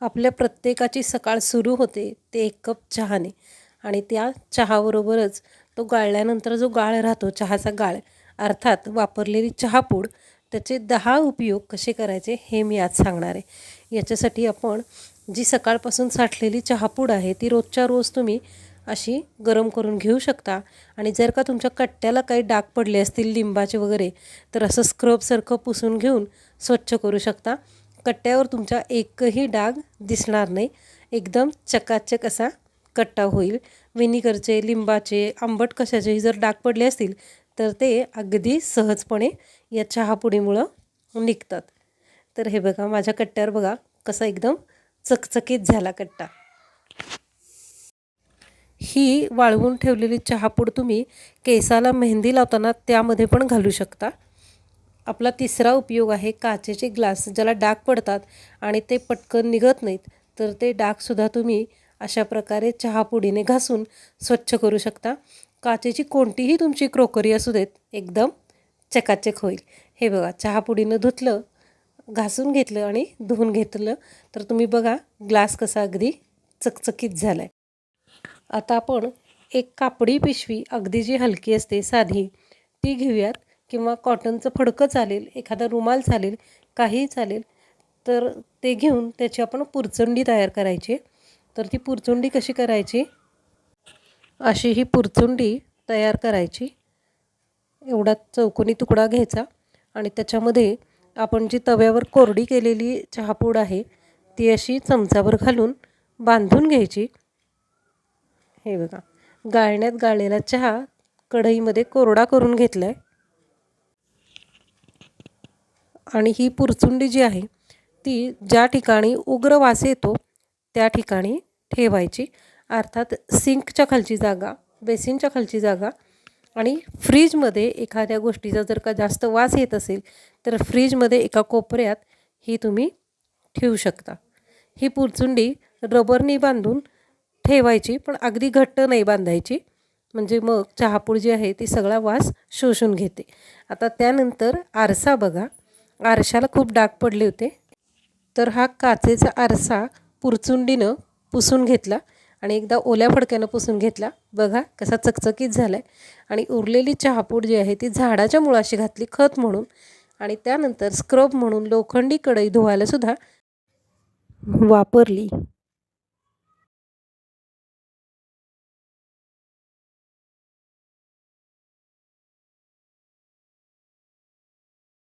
आपल्या प्रत्येकाची सकाळ सुरू होते ते एक कप चहाने. आणि त्या चहाबरोबरच तो गाळल्यानंतर जो गाळ राहतो चहाचा गाळ अर्थात वापरलेली चहापूड त्याचे दहा उपयोग कसे करायचे हे मी आज सांगणार आहे. याच्यासाठी आपण जी सकाळपासून साठलेली चहापूड आहे ती रोजच्या रोज तुम्ही अशी गरम करून घेऊ शकता. आणि जर का तुमच्या कट्ट्याला काही डाग पडले असतील लिंबाचे वगैरे तर असं स्क्रबसारखं पुसून घेऊन स्वच्छ करू शकता. कट्ट्यावर तुमच्या एकही डाग दिसणार नाही. एकदम चकाचक असा कट्टा होईल. विनिगरचे लिंबाचे आंबट कशाचेही जर डाग पडले असतील तर ते अगदी सहजपणे या चहापुडीमुळं निघतात. तर हे बघा माझ्या कट्ट्यावर बघा कसा एकदम चकचकीत झाला कट्टा. ही वाळवून ठेवलेली चहापूड तुम्ही केसाला मेहंदी लावताना त्यामध्ये पण घालू शकता. आपला तिसरा उपयोग आहे काचेचे ग्लास ज्याला डाग पडतात आणि ते पटकन निघत नाहीत तर ते डागसुद्धा तुम्ही अशा प्रकारे चहापुडीने घासून स्वच्छ करू शकता. काचेची कोणतीही तुमची क्रोकरी असू देत एकदम चकाचक होईल. हे बघा चहापुडीनं धुतलं घासून घेतलं आणि धुवून घेतलं तर तुम्ही बघा ग्लास कसा अगदी चकचकीत झाला आहे आता आपण एक कापडी पिशवी अगदी जी हलकी असते साधी ती घेऊयात. किंवा कॉटनचं फडकं चालेल एखादा रुमाल चालेल काहीही चालेल तर ते घेऊन त्याची आपण पुरचंडी तयार करायची. तर ती पुरचुंडी कशी करायची? अशी ही पुरचुंडी तयार करायची. एवढा चौकोनी तुकडा घ्यायचा आणि त्याच्यामध्ये आपण जी तव्यावर कोरडी केलेली चहापूड आहे ती अशी चमचावर घालून बांधून घ्यायची. हे बघा गाळण्यात गाळलेला चहा कढईमध्ये कोरडा करून घेतला आहे आणि ही पुरचुंडी जी आहे ती ज्या ठिकाणी उग्र वास येतो त्या ठिकाणी ठेवायची. अर्थात सिंकच्या खालची जागा बेसिनच्या खालची जागा आणि फ्रीजमध्ये एखाद्या गोष्टीचा जर का जास्त वास येत असेल तर फ्रीजमध्ये एका कोपऱ्यात ही तुम्ही ठेवू शकता. ही पुरचुंडी रबरनी बांधून ठेवायची पण अगदी घट्ट नाही बांधायची. म्हणजे मग चहापूड जी आहे ती सगळा वास शोषून घेते. आता त्यानंतर आरसा बघा. आरशाला खूप डाग पडले होते. तर हा काचेचा आरसा पुरचुंडीनं पुसून घेतला आणि एकदा ओल्या फडक्यानं पुसून घेतला. बघा कसा चकचकीत झाला आहे आणि उरलेली चहापूड जी आहे ती झाडाच्या मुळाशी घातली खत म्हणून. आणि त्यानंतर स्क्रब म्हणून लोखंडी कढई धुवायलासुद्धा वापरली.